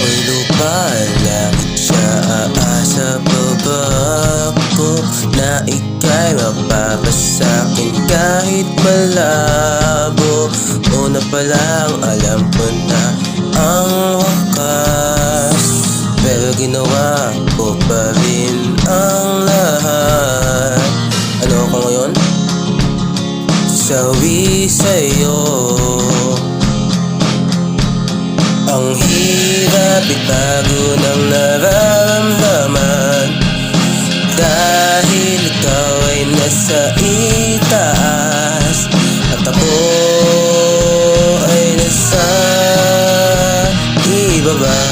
Ako'y lupa lang Siya aasa baba ko Na ika'y mapapasakin kahit malabo Una pa lang alam ko na ang wakas. Pero ginawa ko pa rin ang lahat. Ano ako ngayon? Sawi sa'yo hirap itago ng nararamdaman. Dahil ikaw ay nasa itaas At ako ay nasa ibaba.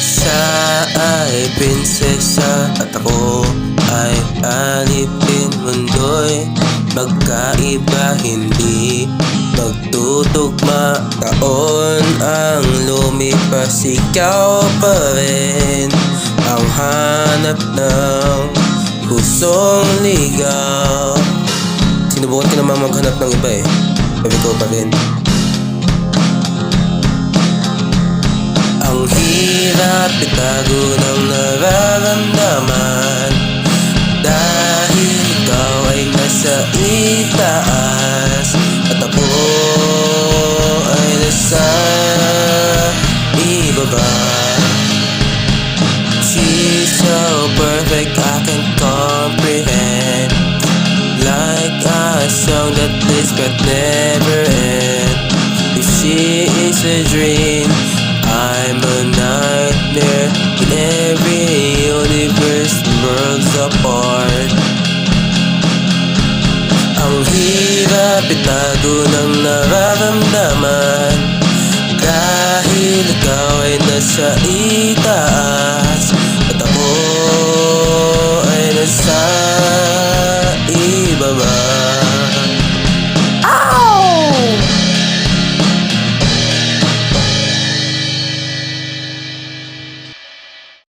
Siya ay prinsesa at ako ay alipin mundo'y magkaiba hindi magtutugma. Taon ang lumipas ikaw pa rin ang hanap ng pusong ligaw. Sinubukan ko naman maghanap ng iba eh. Sabi ko pa rin. Ang hirap itago ng nararamdaman itaas At ako ay nasa ibaba She's so perfect I can comprehend Like a song that plays but never end. If she is a dream I'm a nightmare Ang hirap itago ng nararamdaman. Dahil ikaw ay nasa itaas